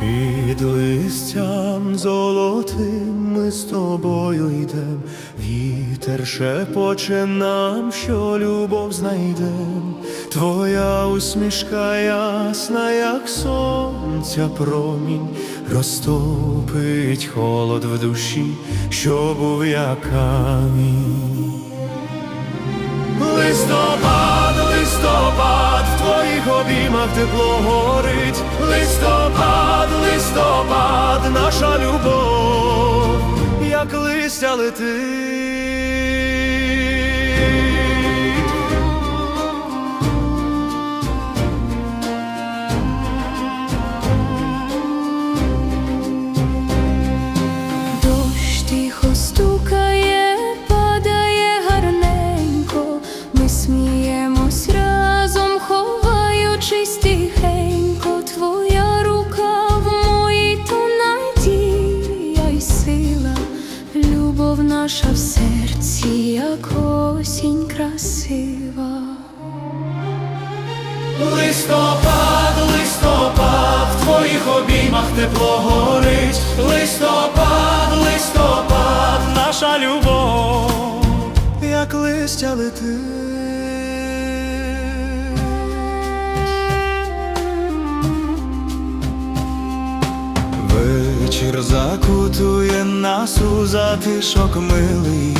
Під листям золотим ми з тобою йдем, вітер шепоче нам, що любов знайдем, твоя усмішка ясна, як сонця промінь, розтопить холод в душі, що був як камінь. Листопад, обіймах тепло горить. Листопад, листопад, наша любов, як листя летить. Любов наша в серці, як осінь красива. Листопад, листопад, в твоїх обіймах тепло горить. Листопад, листопад, наша любов, як листя летить. Вечір закутує нас у затишок милий,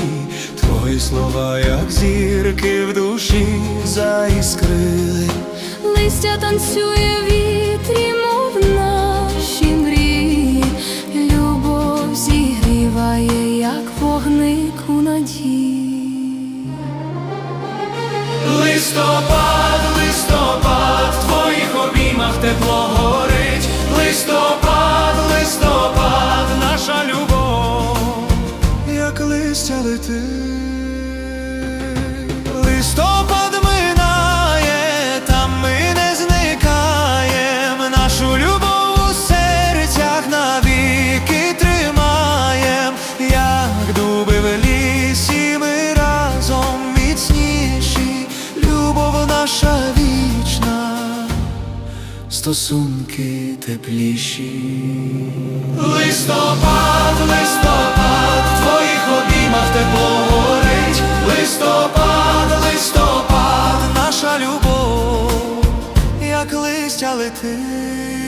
твої слова, як зірки в душі заіскрили. Листя танцює в вітрі, мов наші мрії, любов зігріває, як вогник у надії. Листопад, стосунки тепліші. Листопад, листопад, в твоїх обіймах тепло горить. Листопад, листопад, наша любов, як листя летить.